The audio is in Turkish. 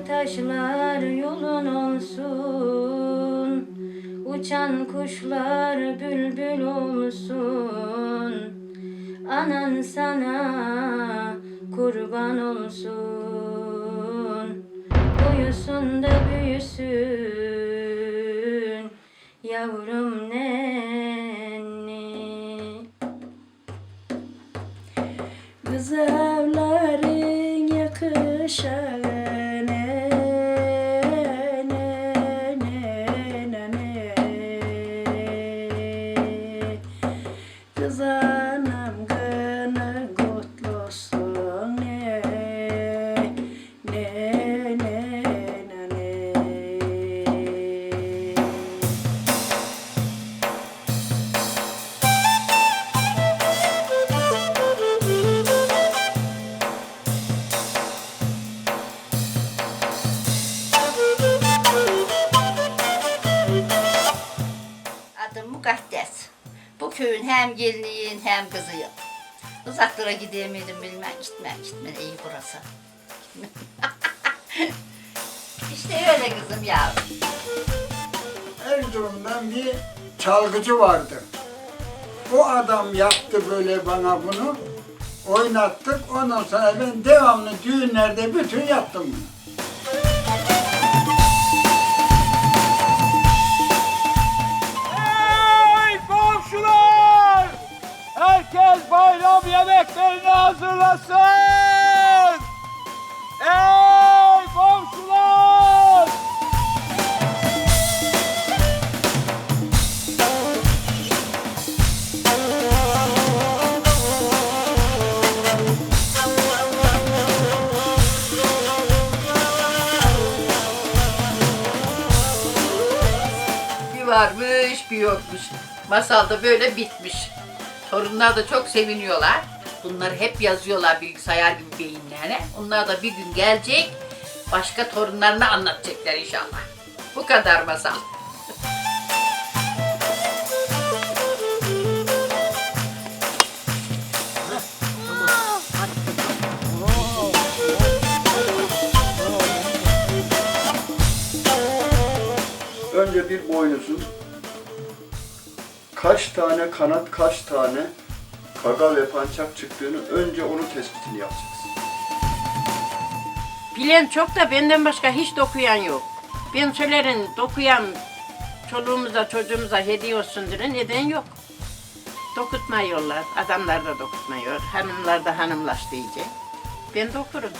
taşlar yolun olsun. Uçan kuşlar bülbül olsun. Anan sana kurban olsun. Uyusun da büyüsün. Yavrum nenni. Kız evlerin yakışanı Mukaddes. Bu köyün hem geliniyim hem kızıyım. Uzaklara gidemedim bilmem gitmem gitmem iyi burası. işte öyle kızım ya. Erzurum'dan bir çalgıcı vardı. O adam yaptı böyle bana bunu. Oynattık. Ondan sonra ben devamlı düğünlerde bütün yaptım bunu. Varmış bir yokmuş. Masal da böyle bitmiş. Torunlar da çok seviniyorlar. Bunları hep yazıyorlar bilgisayar gibi beyinlerine. Onlar da bir gün gelecek. Başka torunlarına anlatacaklar inşallah. Bu kadar masal. Önce bir boynuzun kaç tane kanat, kaç tane kaga ve pançak çıktığını önce onun tespitini yapacaksın. Bilen çok da benden başka hiç dokuyan yok. Ben söylerim dokuyan çoluğumuza çocuğumuza hediye olsun diye neden yok. Dokutmuyorlar. Adamlar da dokutmuyor. Hanımlar da hanımlaş diyecek. Ben dokurum.